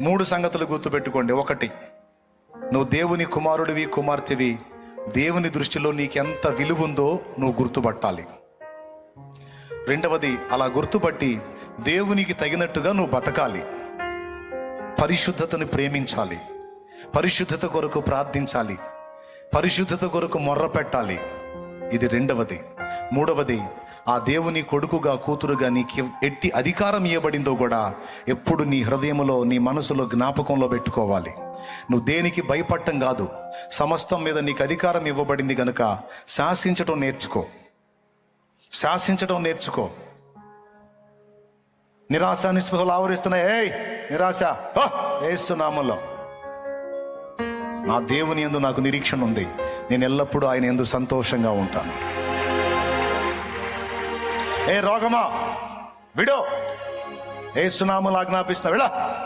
మూడు సంగతులు గుర్తుపెట్టుకోండి. ఒకటి నువ్వు దేవుని కుమారుడివి కుమార్తెవి. దేవుని దృష్టిలో నీకెంత విలువ ఉందో నువ్వు గుర్తుపట్టాలి. రెండవది అలా గుర్తుపట్టి దేవునికి తగినట్టుగా నువ్వు బతకాలి. పరిశుద్ధతను ప్రేమించాలి. పరిశుద్ధత కొరకు ప్రార్థించాలి. పరిశుద్ధత కొరకు మొర్ర పెట్టాలి ఇది రెండవది. మూడవది ఆ దేవుని కొడుకుగా కూతురుగా నీకు ఎట్టి అధికారం ఇవ్వబడిందో కూడా ఎప్పుడు నీ హృదయంలో నీ మనసులో జ్ఞాపకంలో పెట్టుకోవాలి. నువ్వు దేనికి భయపడటం కాదు. సమస్తం మీద నీకు అధికారం ఇవ్వబడింది గనుక శాసించటం నేర్చుకో. శాసించటం నేర్చుకో. నిరాశ నిస్పృహలు ఆవరిస్తున్నాయి. ఏ నిరాశ. ఏస్తున్నాములో నా దేవుని ఎందు నాకు నిరీక్షణ ఉంది. నేను ఎల్లప్పుడూ ఆయన ఎందు సంతోషంగా ఉంటాను. ఏ రోగమా? విడో. ఏ సునాములు ఆజ్ఞాపిస్తున్నా వెళ్ళా.